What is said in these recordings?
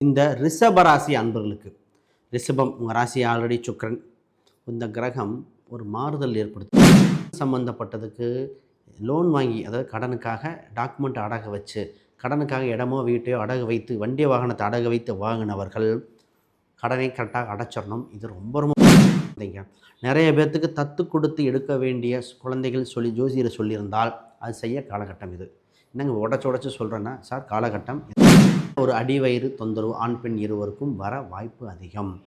இந்த ரிஷப ராசி அன்பர்களுக்கு. ரிஷபம் உங்கள் ராசி ஆல்ரெடி சுக்கரன். இந்த கிரகம் ஒரு மாறுதல் ஏற்படுத்தும். சம்மந்தப்பட்டதுக்கு லோன் வாங்கி அதாவது கடனுக்காக டாக்குமெண்ட் அடக வச்சு கடனுக்காக இடமோ வீட்டையோ அடகு வைத்து வண்டிய வாகனத்தை அடகு வைத்து வாங்கினவர்கள் கடனை கரெக்டாக அடைச்சிடணும். இது ரொம்ப ரொம்ப இல்லைங்க நிறைய பேர்த்துக்கு தத்து கொடுத்து எடுக்க வேண்டிய குழந்தைகள் சொல்லி ஜோசியரை சொல்லியிருந்தால் அது செய்ய காலகட்டம் இது. என்னங்க உடச்சு உடச்சு சொல்கிறேன்னா சார் காலகட்டம் ஒரு அடிவயிறு தொந்தரவு ஆண் பெண் இருவருக்கும் வர வாய்ப்பு அதிகம்.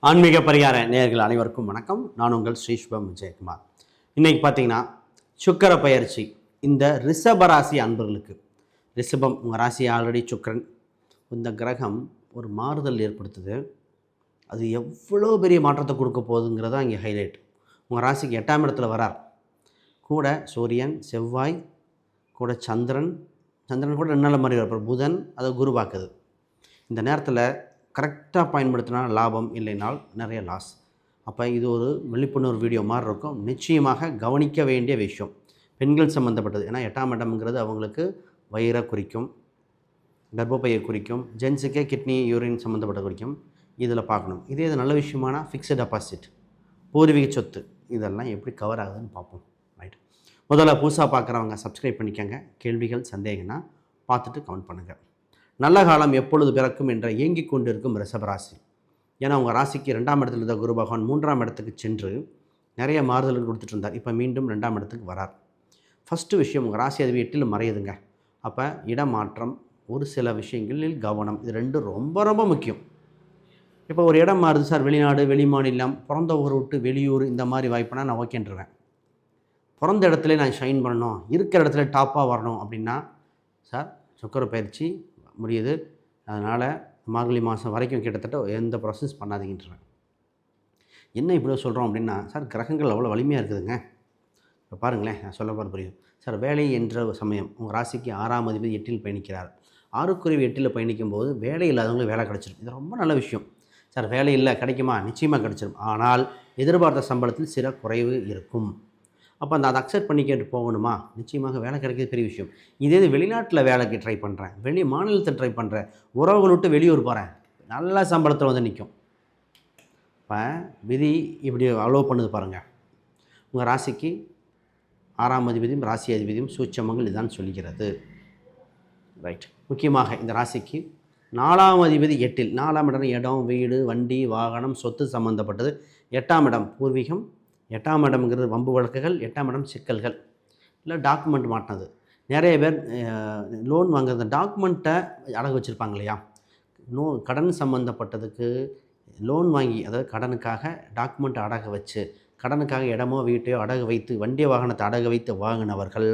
ஆன்மீக பரிகார நேர்கள் அனைவருக்கும் வணக்கம். நான் உங்கள் ஸ்ரீஷ்பம் விஜயகுமார். இன்னைக்கு பார்த்தீங்கன்னா சுக்கர பயிற்சி. இந்த ரிஷப ராசி அன்பர்களுக்கு. ரிஷபம் உங்கள் ராசி ஆல்ரெடி சுக்கரன். இந்த கிரகம் ஒரு மாறுதல் ஏற்படுத்துது. அது எவ்வளோ பெரிய மாற்றத்தை கொடுக்க போகுதுங்கிறது தான் இங்கே ஹைலைட் உங்கள் ராசிக்கு எட்டாம் இடத்துல வரார். கூட சூரியன் செவ்வாய் கூட சந்திரன். சந்திரன் கூட ரெண்டு நாள் மாதிரி வரப்போ புதன் அதை குருவாக்குது இந்த நேரத்தில் கரெக்டாக பயன்படுத்தினா லாபம் இல்லைனால் நிறைய லாஸ் அப்போ இது ஒரு விழிப்புணர்வு வீடியோ மாதிரி இருக்கும். நிச்சயமாக கவனிக்க வேண்டிய விஷயம். பெண்கள் சம்மந்தப்பட்டது ஏன்னா எட்டாம் இடம்ங்கிறது அவங்களுக்கு வயிறை குறிக்கும் கர்ப்பப்பையை குறிக்கும் ஜென்ஸுக்கே கிட்னி யூரின் சம்மந்தப்பட்ட குறிக்கும். இதில் பார்க்கணும். இதே இது நல்ல விஷயமானா ஃபிக்ஸட் டெபாசிட் பூர்வீக சொத்து. இதெல்லாம் எப்படி கவர் ஆகுதுன்னு பார்ப்போம். ரைட் முதல்ல புதுசாக பார்க்குறவங்க சப்ஸ்கிரைப் பண்ணிக்கோங்க. கேள்விகள் சந்தேகம்னா பார்த்துட்டு கவுண்ட் பண்ணுங்கள் நல்ல காலம் எப்பொழுது பிறக்கும் என்ற ஏங்கிக் கொண்டிருக்கும் ரிஷபராசி ஏன்னா உங்கள் ராசிக்கு ரெண்டாம் இடத்துல இருந்த குரு பகவான் மூன்றாம் இடத்துக்கு சென்று நிறைய மாறுதல்கள் கொடுத்துட்டு இருந்தார். இப்போ மீண்டும் ரெண்டாம் இடத்துக்கு வரார். ஃபஸ்ட்டு விஷயம் உங்கள் ராசி அதுவே எட்டில் மறையுதுங்க. அப்போ இடமாற்றம் ஒரு சில விஷயங்களில் கவனம் இது ரெண்டும் ரொம்ப ரொம்ப முக்கியம். இப்போ ஒரு இடம் மாறுது சார் வெளிநாடு வெளி மாநிலம் பிறந்த ஊர் விட்டு வெளியூர் இந்த மாதிரி வாய்ப்புனா நான் ஓகேன்றுவேன் பிறந்த இடத்துல நான் ஷைன் பண்ணணும் இருக்கிற இடத்துல டாப்பாக வரணும் அப்படின்னா சார் சுக்கர பயிற்சி முடியுது. அதனால் மார்கழி மாதம் வரைக்கும் கிட்டத்தட்ட எந்த ப்ராசஸ் பண்ணாதீங்கன்றேன். என்ன இப்படி சொல்கிறோம் அப்படின்னா சார் கிரகங்கள் அவ்வளோ வலிமையாக இருக்குதுங்க. இப்போ பாருங்களேன் நான் சொல்ல போகிற புரியும் சார் வேலை என்ற ஒரு சமயம் உங்கள் ராசிக்கு ஆறாம் அதிபதி எட்டில் பயணிக்கிறார். ஆறுக்குறைவு எட்டில் பயணிக்கும் போது வேலை இல்லாதவங்களுக்கு வேலை கிடச்சிரும். இது ரொம்ப நல்ல விஷயம். சார் வேலை இல்லை கிடைக்குமா? நிச்சயமாக கிடச்சிரும். ஆனால் எதிர்பார்த்த சம்பளத்தில் சில குறைவு இருக்கும். அப்போ அந்த அதை அக்செப்ட் பண்ணிக்கிட்டு போகணுமா? நிச்சயமாக வேலை கிடைக்கிறது பெரிய விஷயம். இதே இது வெளிநாட்டில் வேலைக்கு ட்ரை பண்ணுறேன் வெளி மாநிலத்தை ட்ரை பண்ணுறேன் உறவுகள் விட்டு வெளியூர் போகிறேன் நல்ல சம்பளத்தில் வந்து நிற்கும் இப்போ விதி இப்படி அலோவ் பண்ணுது பாருங்கள் உங்கள் ராசிக்கு ஆறாம் அதிபதியும் ராசி அதிபதியும் சூட்சமங்கள் இதான் சொல்லிக்கிறது ரைட் முக்கியமாக இந்த ராசிக்கு நாலாம் அதிபதி எட்டில் நாலாம் இடம் இடம் வீடு வண்டி வாகனம் சொத்து சம்மந்தப்பட்டது எட்டாம் இடம் பூர்வீகம் எட்டாம் இடம்ங்கிறது வம்பு வழக்குகள் எட்டாம் இடம் சிக்கல்கள். இல்லை டாக்குமெண்ட் மாட்டினது. நிறைய பேர் லோன் வாங்குறது டாக்குமெண்ட்டை அடகு வச்சுருப்பாங்க இல்லையா? நோ கடன் சம்மந்தப்பட்டதுக்கு லோன் வாங்கி அதாவது கடனுக்காக டாக்குமெண்ட் அடகு வச்சு கடனுக்காக இடமோ வீட்டையோ அடகு வைத்து வண்டி வாகனத்தை அடகு வைத்து வாங்கினவர்கள்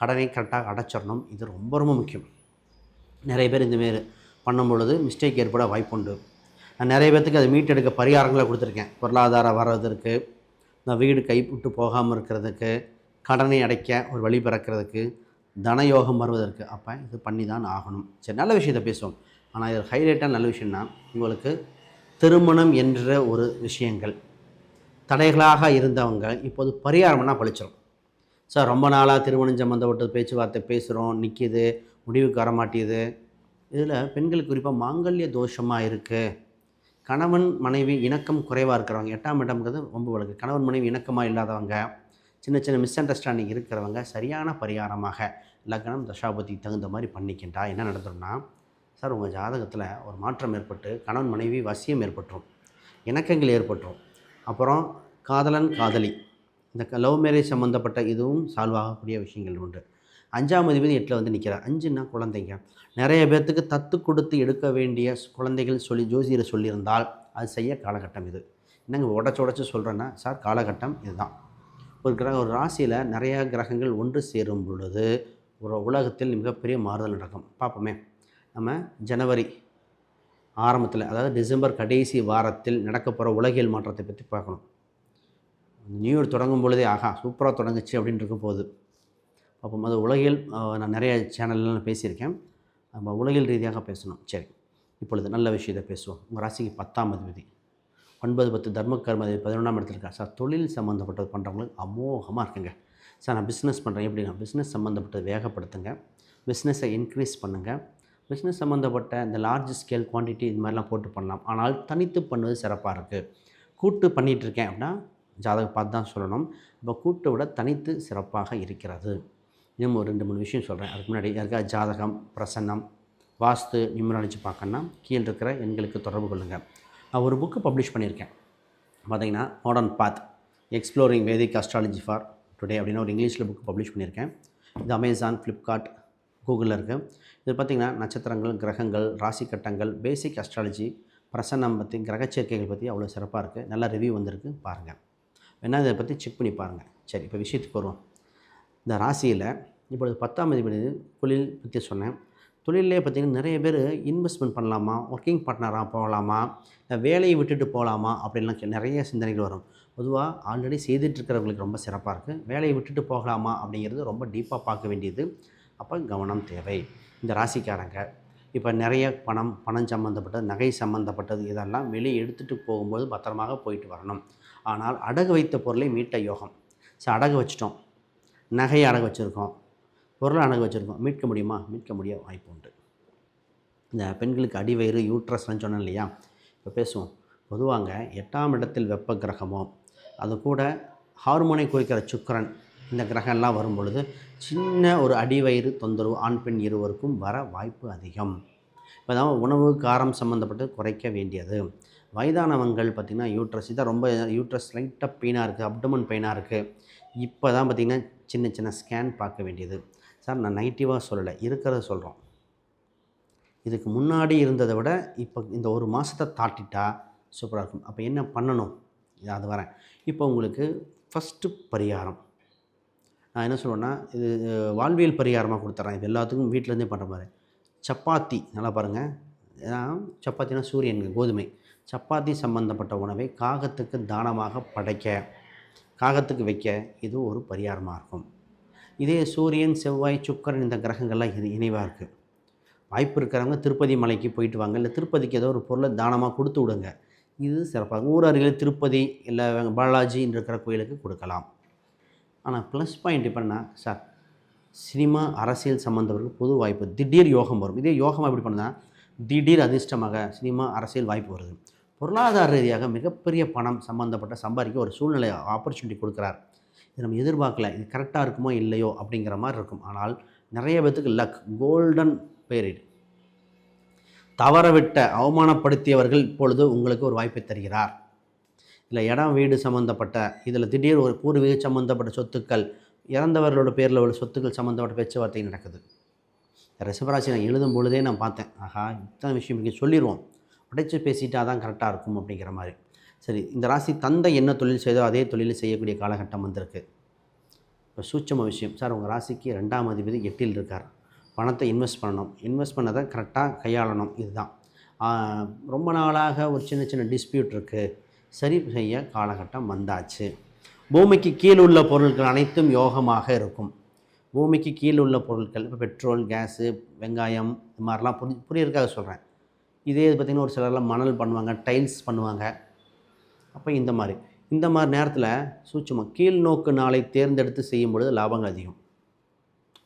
கடனை கரெக்டாக அடைச்சிடணும். இது ரொம்ப ரொம்ப முக்கியம். நிறைய பேர் இந்தமாரி பண்ணும் பொழுது மிஸ்டேக் ஏற்பட வாய்ப்புண்டு நான் நிறைய பேர்த்துக்கு அதை மீட்டெடுக்க பரிகாரங்களை கொடுத்துருக்கேன். பொருளாதாரம் வர்றதற்கு இந்த வீடு கைவிட்டு போகாமல் இருக்கிறதுக்கு கடனை அடைக்க ஒரு வழி பிறக்கிறதுக்கு தனயோகம் வருவதற்கு. அப்போ இது பண்ணி தான் ஆகணும். சரி நல்ல விஷயத்தை பேசுவோம். ஆனால் இது ஹைலைட்டாக நல்ல விஷயம்னா உங்களுக்கு திருமணம் என்ற ஒரு விஷயங்கள். தடைகளாக இருந்தவங்க இப்போது பரிகாரம்னா பழிச்சிடும் சார் ரொம்ப நாளாக திருமணம் சம்மந்தப்பட்ட பேச்சுவார்த்தை பேசுகிறோம் நிற்கிது முடிவுக்கு வரமாட்டேது இதில் பெண்களுக்கு குறிப்பாக மாங்கல்ய தோஷமாக இருக்குது கணவன் மனைவி இணக்கம் குறைவாக இருக்கிறவங்க எட்டாம் இடம்ங்கிறது ரொம்ப வழக்கு. கணவன் மனைவி இணக்கமாக இல்லாதவங்க சின்ன சின்ன மிஸ் அண்டர்ஸ்டாண்டிங் இருக்கிறவங்க சரியான பரிகாரமாக லக்னம் தசாபதி தகுந்த மாதிரி பண்ணிக்கிட்டா என்ன நடந்துடும்னா சார் உங்கள் ஜாதகத்தில் ஒரு மாற்றம் ஏற்பட்டு கணவன் மனைவி வசியம் ஏற்பட்டுரும் இணக்கங்கள் ஏற்பட்டுரும். அப்புறம் காதலன் காதலி. இந்த லவ் மேரேஜ் சம்மந்தப்பட்ட இதுவும் சால்வ் ஆகக்கூடிய விஷயங்கள் உண்டு. அஞ்சாம் அதிபதி எட்டில் வந்து நிற்கிறார் அஞ்சுன்னா குழந்தைங்க. நிறைய பேர்த்துக்கு தத்து கொடுத்து எடுக்க வேண்டிய குழந்தைகள் சொல்லி ஜோசியரை சொல்லியிருந்தால் அது செய்ய காலகட்டம் இது. என்னங்க உடச்சு உடச்சு சொல்கிறேன்னா சார் காலகட்டம் இதுதான். ஒரு கிரக ஒரு ராசியில் நிறையா கிரகங்கள் ஒன்று சேரும் பொழுது ஒரு உலகத்தில் மிகப்பெரிய மாறுதல் நடக்கும். பார்ப்போமே. நம்ம ஜனவரி ஆரம்பத்தில் அதாவது டிசம்பர் கடைசி வாரத்தில் நடக்க போகிற உலகியல் மாற்றத்தை பற்றி பார்க்கணும். நியூ இயர் தொடங்கும் பொழுதே ஆஹா சூப்பராக தொடங்குச்சு அப்படின்னு போகுது அப்போ அது உலகியல் நான் நிறைய சேனல்லாம் நான் பேசியிருக்கேன். நம்ம உலகில் ரீதியாக பேசணும். சரி இப்பொழுது நல்ல விஷயத்தை பேசுவோம். உங்கள் ராசிக்கு பத்தாம் அதிபதி ஒன்பது பத்து தர்ம கர்ம அதிபதி பதினொன்றாம் இடத்துல இருக்கா சார் தொழில் சம்மந்தப்பட்டது பண்ணுறவங்களுக்கு அமோகமாக இருக்குங்க. சார் நான் பிஸ்னஸ் பண்ணுறேன் எப்படின்னா பிஸ்னஸ் சம்மந்தப்பட்டது வேகப்படுத்துங்க. பிஸ்னஸை இன்க்ரீஸ் பண்ணுங்கள் பிஸ்னஸ் சம்மந்தப்பட்ட இந்த லார்ஜ் ஸ்கேல் குவான்டிட்டி இது மாதிரிலாம் போட்டு பண்ணலாம். ஆனால் தனித்து பண்ணுவது சிறப்பாக இருக்குது கூட்டு பண்ணிகிட்டு இருக்கேன் அப்படின்னா ஜாதகம் பார்த்து தான் சொல்லணும். இப்போ கூட்டை விட தனித்து சிறப்பாக இருக்கிறது. இன்னும் ஒரு ரெண்டு மூணு விஷயம் சொல்கிறேன் அதுக்கு முன்னாடி யாருக்கா ஜாதகம் பிரசன்னம் வாஸ்து நியூமராலஜி பார்க்கணுன்னா கீழே இருக்கிற எண்களுக்கு தொடர்பு கொள்ளுங்கள் நான் ஒரு புக்கு பப்ளிஷ் பண்ணியிருக்கேன். பார்த்தீங்கன்னா modern path exploring Vedic astrology for today அப்படின்னு ஒரு இங்கிலீஷில் புக் பப்ளிஷ் பண்ணியிருக்கேன். இது அமேசான் ஃப்ளிப்கார்ட் கூகுளில் இருக்குது இது பார்த்திங்கன்னா நட்சத்திரங்கள் கிரகங்கள் ராசி கட்டங்கள் பேசிக் அஸ்ட்ராலஜி பிரசன்னம் பற்றி கிரகச்சேர்க்கைகள் பற்றி அவ்வளோ சிறப்பாக இருக்குது நல்ல ரிவ்யூ வந்திருக்கு பாருங்கள் வேணால் இதை பற்றி செக் பண்ணி பாருங்கள் சரி இப்போ விஷயத்துக்கு வருவோம். இந்த ராசியில் இப்பொழுது பத்தாம் அதிபதி தொழில் பற்றி சொன்னேன். தொழிலே பார்த்திங்கன்னா நிறைய பேர் இன்வெஸ்ட்மெண்ட் பண்ணலாமா ஒர்க்கிங் பார்ட்னராக போகலாமா இல்லை வேலையை விட்டுட்டு போகலாமா அப்படின்லாம் நிறைய சிந்தனைகள் வரும். பொதுவாக ஆல்ரெடி செய்துட்டு இருக்கிறவங்களுக்கு ரொம்ப சிறப்பாக இருக்குது வேலையை விட்டுட்டு போகலாமா அப்படிங்கிறது ரொம்ப டீப்பாக பார்க்க வேண்டியது. அப்போ கவனம் தேவை. இந்த ராசிக்காரங்க இப்போ நிறைய பணம் பணம் சம்மந்தப்பட்டது நகை சம்மந்தப்பட்டது இதெல்லாம் வெளியே எடுத்துகிட்டு போகும்போது பத்திரமாக போயிட்டு வரணும். ஆனால் அடகு வைத்த பொருளை மீட்ட யோகம். ஸோ அடகு வச்சிட்டோம். நகையை அடகு வச்சுருக்கோம். பொருளை அடகு வச்சுருக்கோம். மீட்க முடியுமா? மீட்க முடிய வாய்ப்பு உண்டு. இந்த பெண்களுக்கு அடிவயிறு யூட்ரஸ்லாம் சொன்னேன் இல்லையா? இப்போ பேசுவோம். பொதுவாங்க எட்டாம் இடத்தில் வெப்ப கிரகமோ அது கூட ஹார்மோனை குறிக்கிற சுக்கரன் இந்த கிரகம்லாம் வரும் பொழுது சின்ன ஒரு அடிவயிறு தொந்தரவு ஆண் பெண் இருவருக்கும் வர வாய்ப்பு அதிகம். இப்போ தான் உணவு காரம் சம்மந்தப்பட்டு குறைக்க வேண்டியது. வயதானவங்கள் பார்த்திங்கன்னா யூட்ரஸ் இதான் ரொம்ப யூட்ரஸ் லைட்டாக பெயினாக இருக்குது அப்டமன் பெயினாக இருக்குது இப்போ தான் பார்த்திங்கன்னா சின்ன சின்ன ஸ்கேன் பார்க்க வேண்டியது. சார் நான் நெகட்டிவாக சொல்லலை இருக்கிறத சொல்கிறோம் இதுக்கு முன்னாடி இருந்ததை விட இப்போ இந்த ஒரு மாதத்தை தாட்டிட்டா சூப்பராக இருக்கும். அப்போ என்ன பண்ணணும்? அது வரேன். இப்போ உங்களுக்கு ஃபஸ்ட்டு பரிகாரம். நான் என்ன சொல்லுவேன்னா இது வாழ்வியல் பரிகாரமாக கொடுத்துட்றேன் இது எல்லாத்துக்கும் வீட்டிலேருந்தே பண்ணுற மாதிரி. சப்பாத்தி நல்லா பாருங்கள் ஏன்னா சப்பாத்தினா சூரியன் கோதுமை. சப்பாத்தி சம்பந்தப்பட்ட உணவை காகத்துக்கு தானமாக படைக்க காகத்துக்கு வைக்க இது ஒரு பரிகாரமாக இருக்கும். இதே சூரியன் செவ்வாய் சுக்கரன் இந்த கிரகங்கள்லாம் இது இணைவாக இருக்குது வாய்ப்பு இருக்கிறவங்க திருப்பதி மலைக்கு போயிட்டு வாங்க. இல்லை திருப்பதிக்கு ஏதோ ஒரு பொருளை தானமாக கொடுத்து விடுங்க. இது சிறப்பாக ஊர் அருகில் திருப்பதி இல்லை பாலாஜின்னு இருக்கிற கோயிலுக்கு கொடுக்கலாம். ஆனால் ப்ளஸ் பாயிண்ட் எப்படின்னா சார் சினிமா அரசியல் சம்மந்தவர்கள் பொது வாய்ப்பு திடீர் யோகம் வரும். இதே யோகம் எப்படி பண்ணுன்னா திடீர் அதிர்ஷ்டமாக சினிமா அரசியல் வாய்ப்பு வருது. பொருளாதார ரீதியாக மிகப்பெரிய பணம் சம்மந்தப்பட்ட சம்பாதிக்க ஒரு சூழ்நிலை ஆப்பர்ச்சுனிட்டி கொடுக்குறார். இது நம்ம எதிர்பார்க்கல. இது கரெக்டாக இருக்குமோ இல்லையோ அப்படிங்கிற மாதிரி இருக்கும். ஆனால் நிறைய பேத்துக்கு லக் கோல்டன் பீரியட் தவறவிட்ட அவமானப்படுத்தியவர்கள் இப்பொழுது உங்களுக்கு ஒரு வாய்ப்பை தருகிறார். இல்லை இடம் வீடு சம்மந்தப்பட்ட இதில் திடீர் ஒரு பூர்வீக சம்மந்தப்பட்ட சொத்துக்கள் இறந்தவர்களோட பேரில் உள்ள சொத்துக்கள் சம்மந்தப்பட்ட பேச்சுவார்த்தை நடக்குது. ரிஷபராசி நான் எழுதும் பொழுதே நான் பார்த்தேன். ஆஹா இத்தனை விஷயம் இங்கே சொல்லிடுவோம் உடைச்சு பேசிட்டா தான் கரெக்டாக இருக்கும் அப்படிங்கிற மாதிரி. சரி இந்த ராசி தந்தை என்ன தொழில் செய்தோ அதே தொழில் செய்யக்கூடிய காலகட்டம் வந்திருக்கு. இப்போ சூட்சம விஷயம். சார் உங்கள் ராசிக்கு ரெண்டாம் அதிபதி எட்டில் இருக்கார். பணத்தை இன்வெஸ்ட் பண்ணணும். இன்வெஸ்ட் பண்ணதை கரெக்டாக கையாளணும். இதுதான். ரொம்ப நாளாக ஒரு சின்ன சின்ன டிஸ்பியூட் இருக்குது சரி செய்ய காலகட்டம் வந்தாச்சு. பூமிக்கு கீழ் உள்ள பொருட்கள் அனைத்தும் யோகமாக இருக்கும். பூமிக்கு கீழ் உள்ள பொருட்கள் இப்போ பெட்ரோல் கேஸு வெங்காயம் இது மாதிரிலாம் புரி புரியறதுக்காக சொல்கிறேன் இதே இது பார்த்திங்கன்னா ஒரு சிலர்லாம் மணல் பண்ணுவாங்க டைல்ஸ் பண்ணுவாங்க. அப்போ இந்த மாதிரி. இந்த மாதிரி நேரத்தில் சூட்சமாக கீழ் நோக்கு நாளை தேர்ந்தெடுத்து செய்யும் பொழுது லாபங்கள் அதிகம்.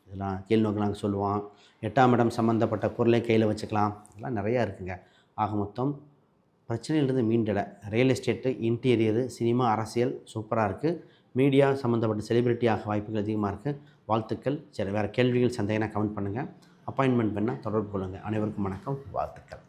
இதெல்லாம் கீழ் நோக்கு நாங்கள் சொல்லுவோம் எட்டாம் இடம் சம்மந்தப்பட்ட பொருளை கையில் வச்சுக்கலாம். இதெல்லாம் நிறையா இருக்குங்க. ஆக மொத்தம் பிரச்சனையிலிருந்து மீண்டட. ரியல் எஸ்டேட்டு இன்டீரியரு சினிமா அரசியல் சூப்பராக இருக்குது மீடியா சம்மந்தப்பட்ட செலிபிரிட்டி ஆக வாய்ப்புகள் அதிகமாக இருக்குது வாழ்த்துக்கள். சரி வேறு கேள்விகள் சந்தேகம்னா கமெண்ட் பண்ணுங்கள் அப்பாயின்மெண்ட் பண்ணால் தொடர்பு கொள்ளுங்கள் அனைவருக்கும் வணக்கம். வாழ்த்துக்கள்.